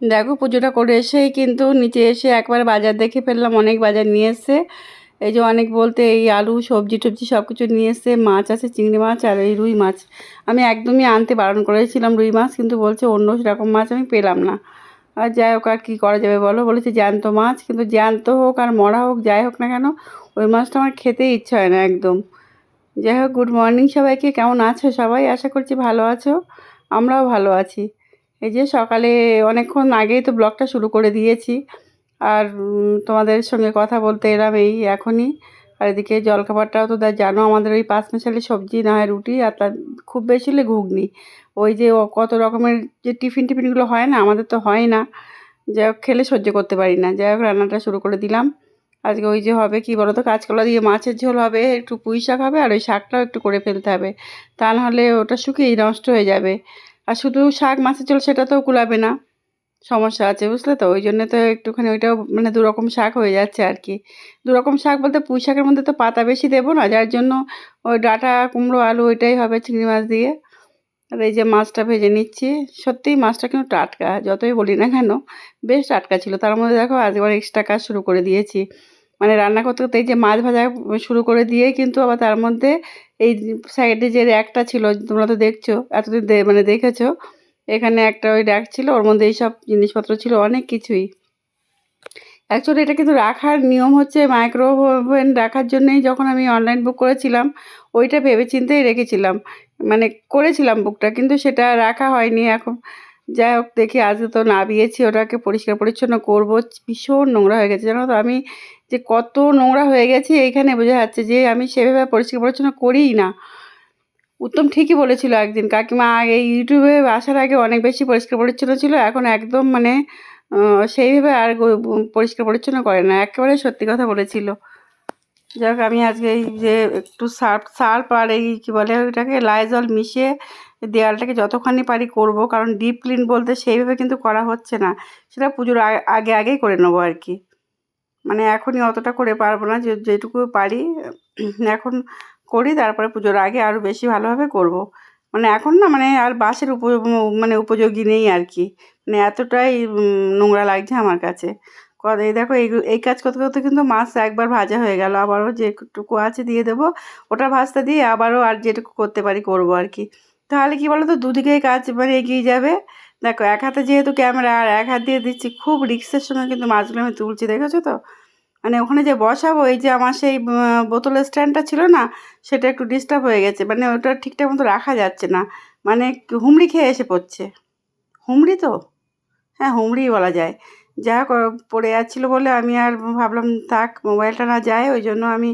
দেখো পুজোটা করে এসেই কিন্তু নিচে এসে একবার বাজার দেখে ফেললাম, অনেক বাজার নিয়ে এসে। এই যে অনেক বলতে এই আলু, সবজি টবজি সব কিছু নিয়ে এসে মাছ আছে, চিংড়ি মাছ আর এই রুই মাছ। আমি একদমই আনতে বারণ করেছিলাম রুই মাছ, কিন্তু বলছে অন্য সেরকম মাছ আমি পেলাম না। আর যাই হোক, আর কী করা যাবে বলো? বলেছে জ্যান্ত মাছ, কিন্তু জ্যান্ত হোক আর মরা হোক, যাই হোক না কেন, ওই মাছটা আমার খেতে ইচ্ছা হয় না একদম। যাই হোক গুড মর্নিং সবাইকে, কেমন আছো সবাই? আশা করছি ভালো আছো, আমরাও ভালো আছি। এই যে সকালে অনেকক্ষণ আগেই তো ব্লগটা শুরু করে দিয়েছি। আর তোমাদের সঙ্গে কথা বলতে এলাম এই এখনই। আর এদিকে জলখাবারটাও তো জানো আমাদের ওই পাঁচ মেশালি সবজি, না হয় রুটি আর তার খুব বেশি হলে ঘুগনি। ওই যে কত রকমের যে টিফিন টিফিনগুলো হয় না, আমাদের তো হয় না। যাই হোক, খেলে সহ্য করতে পারি না। যাই হোক, রান্নাটা শুরু করে দিলাম। আজকে ওই যে হবে কি বলো তো কাঁচকলা দিয়ে মাছের ঝোল হবে, একটু পুঁই শাক হবে, আর ওই শাকটাও একটু করে ফেলতে হবে। তা নাহলে ওটা শুকিয়েই নষ্ট হয়ে যাবে। আর শুধু শাক মাছের ঝোল সেটা তো কুলাবে না। সমস্যা আছে, বুঝলে তো? ওই জন্য তো একটুখানি ওইটাও মানে দুরকম শাক হয়ে যাচ্ছে আর কি। দুরকম শাক বলতে পুঁই শাকের মধ্যে তো পাতা বেশি দেবো না, যার জন্য ওই ডাঁটা, কুমড়ো, আলু ওইটাই হবে চিংড়ি মাছ দিয়ে। আর এই যে মাছটা ভেজে নিচ্ছি, সত্যিই মাছটা কিন্তু টাটকা, যতই বলি না কেন, বেশ টাটকা ছিল। তার মধ্যে দেখো আজবার এক্সট্রা কাজ শুরু করে দিয়েছি। রান্না করতে করতে এই যে মাছ ভাজা শুরু করে দিয়ে কিন্তু আবার তার মধ্যে এই সাইডে যে র্যাকটা ছিল, তোমরা তো দেখছ, এতদিন মানে দেখেছ, এখানে একটা ওই র্যাক ছিল, ওর মধ্যে এইসব জিনিসপত্র ছিল, অনেক কিছুই। অ্যাকচুয়ালি এটা কিন্তু রাখার নিয়ম হচ্ছে মাইক্রো ওভেন রাখার জন্যই যখন আমি অনলাইন বুক করেছিলাম, ওইটা ভেবে চিন্তেই রেখেছিলাম। মানে করেছিলাম বুকটা কিন্তু সেটা রাখা হয়নি এখন। যাই হোক, দেখি আজকে তো নাবিয়েছি ওটাকে পরিষ্কার পরিচ্ছন্ন করব, ভীষণ নোংরা হয়ে গেছে, জানো তো? আমি যে কত নোংরা হয়ে গেছে এইখানে বোঝা যাচ্ছে যে আমি সেভাবে পরিষ্কার পরিচ্ছন্ন করিই না। উত্তম ঠিকই বলেছিল একদিন, কাকিমা আগে ইউটিউবে আসার আগে অনেক বেশি পরিষ্কার পরিচ্ছন্ন ছিল, এখন একদম মানে সেইভাবে আর পরিষ্কার পরিচ্ছন্ন করে না, একেবারে সত্যি কথা বলেছিল। যাই হোক, আমি আজকে এই যে একটু সার্ফ সার্ফ আর এই কী বলে ওইটাকে লাইজল মিশিয়ে দেয়ালটাকে যতখানি পারি করব, কারণ ডিপ ক্লিন বলতে সেইভাবে কিন্তু করা হচ্ছে না, সেটা পুজোর আগে আগেই করে নেব আর কি। মানে এখনই অতটা করে পারব না, যে, যেটুকু পারি এখন করি, তারপরে পুজোর আগে আরও বেশি ভালোভাবে করব। মানে এখন না মানে আর বাসের উপ মানে উপযোগী নেই আর কি। মানে এতটাই নোংরা লাগছে আমার কাছে। এই দেখো, এই এই কাজ করতে করতে কিন্তু মাছ একবার ভাজা হয়ে গেল। আবারও যেটুকু আছে দিয়ে দেবো, ওটা ভাজতে দিয়ে আবারও আর যেটুকু করতে পারি করব আর কি। তাহলে কি বলো তো দুদিকেই কাজ মানে এগিয়ে যাবে। দেখো, এক হাতে যেহেতু ক্যামেরা আর এক হাত দিয়ে দিচ্ছি, খুব রিক্সের সঙ্গে কিন্তু মাছগুলো আমি তুলছি, দেখেছ তো? মানে ওখানে যে বসাবো, এই যে আমার সেই বোতলের স্ট্যান্ডটা ছিল না, সেটা একটু ডিস্টার্ব হয়ে গেছে মানে ওটা ঠিকঠাক মতো রাখা যাচ্ছে না মানে হুমড়ি খেয়ে এসে পড়ছে। হুমড়ি তো? হ্যাঁ হুমড়িই বলা যায়। যা পড়ে যাচ্ছিল বলে আমি আর ভাবলাম, থাক, মোবাইলটা না যায়, ওই জন্য আমি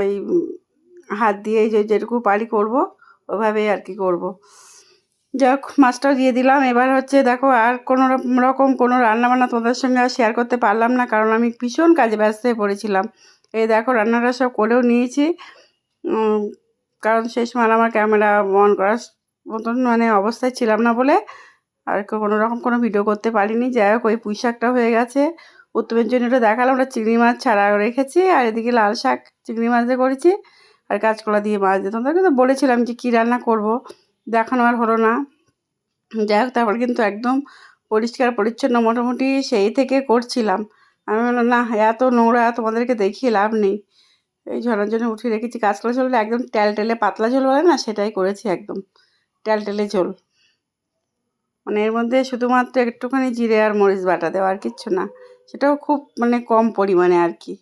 ওই, হাত দিয়ে যে, যেটুকু পারি করব, ওভাবেই আর কি করব। যাক, মাছটাও দিয়ে দিলাম। এবার হচ্ছে দেখো আর কোনো রকম কোনো রান্নাবান্না তোমাদের সঙ্গে আর শেয়ার করতে পারলাম না, কারণ আমি ভীষণ কাজে ব্যস্ত হয়ে পড়েছিলাম। এই দেখো, রান্নাটা সব করেও নিয়েছি। কারণ সেই সময় আমার ক্যামেরা অন করার মতন মানে অবস্থায় ছিলাম না বলে আর কোনো রকম কোনো ভিডিও করতে পারিনি। যাই হোক, ওই পুঁই শাকটা হয়ে গেছে। উত্তমের জন্য ওটা দেখালাম ওটা চিংড়ি মাছ ছাড়া রেখেছি আর এদিকে লাল শাক চিংড়ি মাছ দিয়ে করেছি। আর কাঁচকলা দিয়ে মাছ দিয়ে তোমাদেরকে তো বলেছিলাম যে কী রান্না করব। দেখানো আর হলো না। যাই হোক, তারপর কিন্তু একদম পরিষ্কার পরিচ্ছন্ন মোটামুটি সেই থেকে করছিলাম। আমি বললাম, না, এত নোংরা, তোমাদেরকে দেখিয়ে লাভ নেই। এই ঝরার জন্য উঠিয়ে রেখেছি। কাঁচকলা ঝোলটা একদম টেলটেলে পাতলা ঝোল বলে না, সেটাই করেছি একদম। টেলটেলে ঝোল। মানে এর মধ্যে শুধুমাত্র একটুখানি জিরে আর মরিচ বাটা দেওয়া আর কিচ্ছু না। সেটাও খুব মানে কম পরিমাণে আর কি।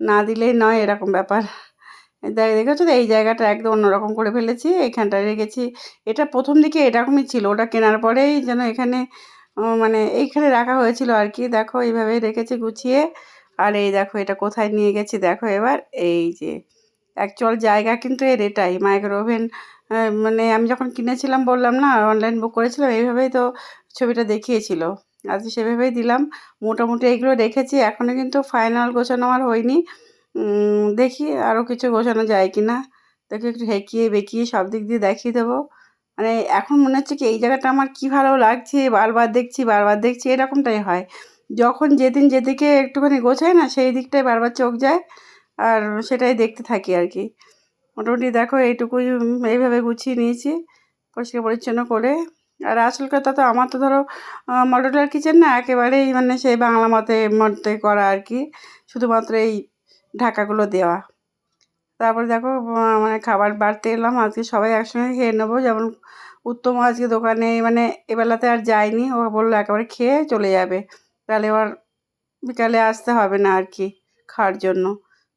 না দিলেই নয়, এরকম ব্যাপার। দেখেছ তো? এই জায়গাটা একদম অন্যরকম করে ফেলেছি এইখানটায় রেখেছি। এটা প্রথম দিকে এরকমই ছিল, ওটা কেনার পরেই যেন এখানে মানে এইখানে রাখা হয়েছিল আর কি। দেখো, এইভাবেই রেখেছি গুছিয়ে। আর এই দেখো, এটা কোথায় নিয়ে গেছি? দেখো এবার, এই যে অ্যাকচুয়াল জায়গা কিন্তু এর এটাই মাইক্রো ওভেন মানে আমি যখন কিনেছিলাম বললাম না অনলাইন বুক করেছিলাম, এইভাবেই তো ছবিটা দেখিয়েছিল। আজ সেভাবেই দিলাম। মোটামুটি এইগুলো রেখেছি এখনও কিন্তু ফাইনাল গোছানো আমার হয়নি। দেখি আরও কিছু গোছানো যায় কি না তাকে একটু হেঁকিয়ে বেঁকিয়ে সব দিক দিয়ে দেখিয়ে দেবো। মানে এখন মনে হচ্ছে কি এই জায়গাটা আমার কি ভালো লাগছে, বারবার দেখছি বারবার দেখছি, এরকমটাই হয়। যখন যেদিন যেদিকে একটুখানি গোছায় না, সেই দিকটাই বারবার চোখ যায় আর সেটাই দেখতে থাকি আর কি। মোটামুটি দেখো এইটুকুই এইভাবে গুছিয়ে নিয়েছি, পরিষ্কার পরিচ্ছন্ন করে। আর আসল কথা তো আমার তো ধরো মডেলার কিচেন না, একেবারেই মানে সেই বাংলা মতে মতে করা আর কি। শুধুমাত্র এই ঢাকাগুলো দেওয়া। তারপরে দেখো মানে খাবার বাড়তে এলাম, আজকে সবাই একসঙ্গে খেয়ে নেব। যেমন উত্তম আজকে দোকানে মানে এবেলাতে আর যায়নি, ও বলল একেবারে খেয়ে চলে যাবে। তাহলে এবার বিকালে আসতে হবে না আর কি খাওয়ার জন্য।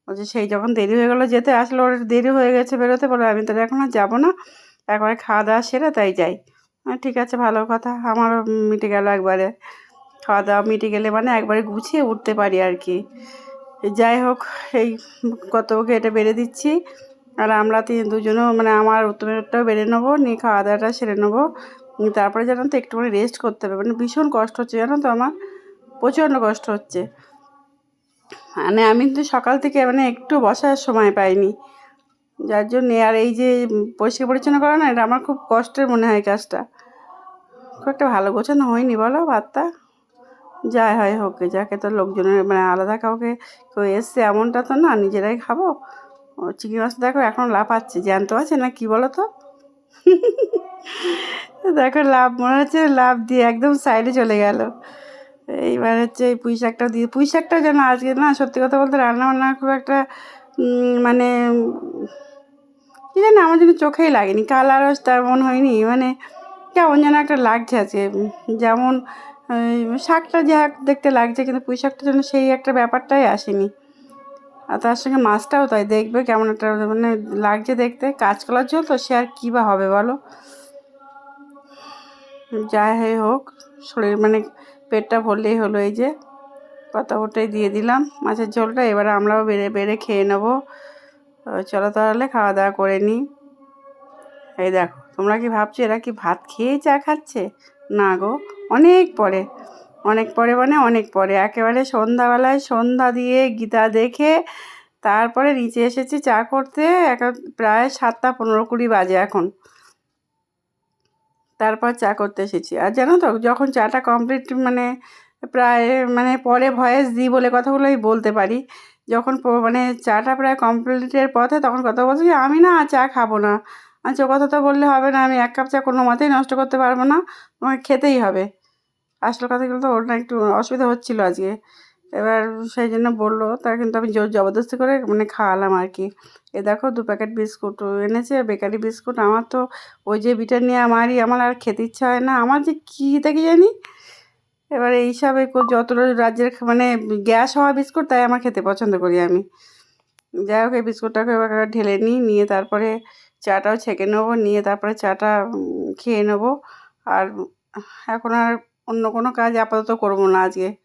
বলছে, সেই যখন দেরি হয়ে গেলো, যেতে আসলে, ওর দেরি হয়ে গেছে বেরোতে, বলে আমি তাহলে এখন আর যাব না। একবারে খাওয়া দাওয়া সেরে তাই যাই। ঠিক আছে, ভালো কথা। আমারও মিটে গেল একবারে। খাওয়া দাওয়া মিটে গেলে মানে একবারে গুছিয়ে উঠতে পারি আর কি। যাই হোক, এই কত এটা বেড়ে দিচ্ছি। আর আমরা তিন, দুজনও মানে আমার উত্তমেরটাও বেড়ে নেব, নিয়ে খাওয়া দাওয়াটা সেরে নেব। তারপরে জানো তো, একটুখানি রেস্ট করতে হবে। মানে ভীষণ কষ্ট হচ্ছে, জানো তো আমার? প্রচণ্ড কষ্ট হচ্ছে। মানে আমি কিন্তু সকাল থেকে মানে একটু বসার সময় পাইনি। যার জন্যে আর এই যে পরিষ্কার পরিচ্ছন্ন করা না, এটা আমার খুব কষ্টের মনে হয় কাজটা। খুব একটা ভালো গোছানো হয়নি, বলো ভাতটা। যাই হয় হোক, যাকে তো লোকজনের মানে আলাদা কাউকে কেউ এসছে এমনটা তো না, নিজেরাই খাব। ও চিংড়ি মাছ দেখো এখন লাফাচ্ছে, জ্যান্ত আছে না কি বলো তো দেখো লাভ মনে হচ্ছে লাভ দিয়ে একদম সাইডে চলে গেল। এইবার হচ্ছে এই পুঁই শাকটা দিয়ে, পুঁই শাকটা যেন আজকে না সত্যি কথা বলতে রান্না বান্না খুব একটা মানে কী জানি আমার জন্য চোখেই লাগেনি কালারও তেমন হয়নি মানে কেমন যেন একটা লাগছে আজকে। যেমন শাকটা যা দেখতে লাগছে, কিন্তু পুঁই শাকটা যেন সেই একটা ব্যাপারটাই আসেনি। আর তার সঙ্গে মাছটাও তাই দেখবে কেমন একটা মানে লাগছে দেখতে। কাঁচকলার ঝোল তো, সে আর কী বা হবে বলো? যাই হয় হোক, শরীর মানে পেটটা ভরলেই হলো এই যে। পাতা ওটাই দিয়ে দিলাম। মাছের ঝোলটা এবারে আমরাও বেড়ে বেড়ে খেয়ে নেব। চলো তাহলে খাওয়া দাওয়া করে নিই। এই দেখো, তোমরা কি ভাবছ এরা কি ভাত খেয়েই চা খাচ্ছে? না গো। অনেক পরে অনেক পরে মানে অনেক পরে। একেবারে সন্ধ্যাবেলায় সন্ধ্যা দিয়ে গীতা দেখে তারপরে নিচে এসেছি চা করতে প্রায় সাতটা পনেরো কুড়ি বাজে এখন। তারপর চা করতে এসেছি। আর জানো তো, যখন চাটা কমপ্লিট মানে প্রায় মানে পরে ভয়েস দিই বলে কথাগুলোই বলতে পারি, যখন মানে চাটা প্রায় কমপ্লিটের পথে তখন কথা বলছি যে, আমি না চা খাব না। আচ্ছা কথা তো বললে হবে না, আমি এক কাপ চা কোনো মতেই নষ্ট করতে পারব না, তোমাকে খেতেই হবে। আসল কথাগুলো তো ওর না একটু অসুবিধা হচ্ছিল আজকে। এবার সেই জন্য বলল, তা কিন্তু আমি জোর জবরদস্তি করে মানে খাওয়ালাম আর কি। এ দেখো দু প্যাকেট বিস্কুট এনেছে, বেকারি বিস্কুট, আমার তো ওই যে বিটা নিয়ে আমারই, আমার আর খেতে ইচ্ছা হয় না। আমার যে কী থেকে জানি? এবার এইসব যত রাজ্যের মানে গ্যাস হওয়া বিস্কুট, তাই আমার খেতে পছন্দ করি আমি। যাই হোক, এই বিস্কুটটাকে এবার ঢেলে নিই, নিয়ে তারপরে চাটাও ছেঁকে নেব, নিয়ে তারপরে চাটা খেয়ে নেব। আর এখন আর অন্য কোনো কাজ আপাতত করব না আজকে।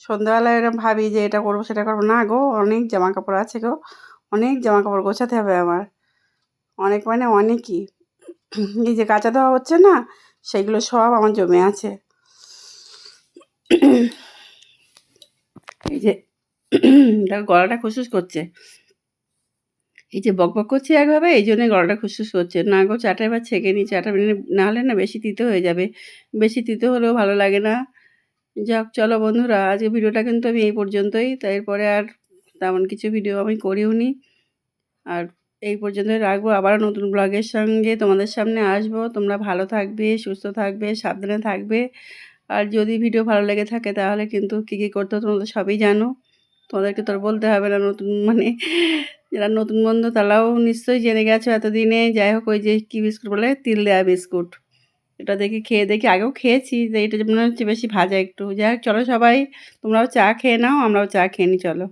সন্ধ্যাবেলায় এরকম ভাবি যে এটা করব, সেটা করব। না গো, অনেক জামা কাপড় আছে গো। অনেক জামা কাপড় গোছাতে হবে আমার। অনেক মানে অনেকই। এই যে কাঁচা দেওয়া হচ্ছে না, সেগুলো সব আমার জমে আছে। এই যে গলাটা খুসখুস করছে। এই যে বকবক করছে একভাবে, এই জন্যে গলাটা খুসখুস করছে। না গো, চাটা এবার ছেঁকে নিই চাটা মানে না হলে না বেশি তিতো হয়ে যাবে। বেশি তিতো হলেও ভালো লাগে না। যাক, চলো বন্ধুরা আজকে ভিডিওটা কিন্তু আমি এই পর্যন্তই। তাই এরপরে আর তেমন কিছু ভিডিও আমি করিও নি। আর এই পর্যন্তই রাখব। আবার নতুন ব্লগের সঙ্গে তোমাদের সামনে আসব। তোমরা ভালো থাকবে, সুস্থ থাকবে, সাবধানে থাকবে। আর যদি ভিডিও ভালো লেগে থাকে, তাহলে কিন্তু কী কী করতে হয় তোমরা তো সবই জানো। তোমাদেরকে তো বলতে হবে না নতুন মানে যারা নতুন বন্ধু তারাও নিশ্চয়ই জেনে গেছো এতদিনে। যাই হোক, ওই যে কী বিস্কুট বলে, তিল দেওয়া বিস্কুট। এটা দেখি খেয়ে, দেখি আগেও খেয়েছি, যে এটা মনে হচ্ছে বেশি ভাজা একটু। যাই হোক, চলো সবাই, তোমরাও চা খেয়ে নাও, আমরাও চা খেয়ে নিই চলো।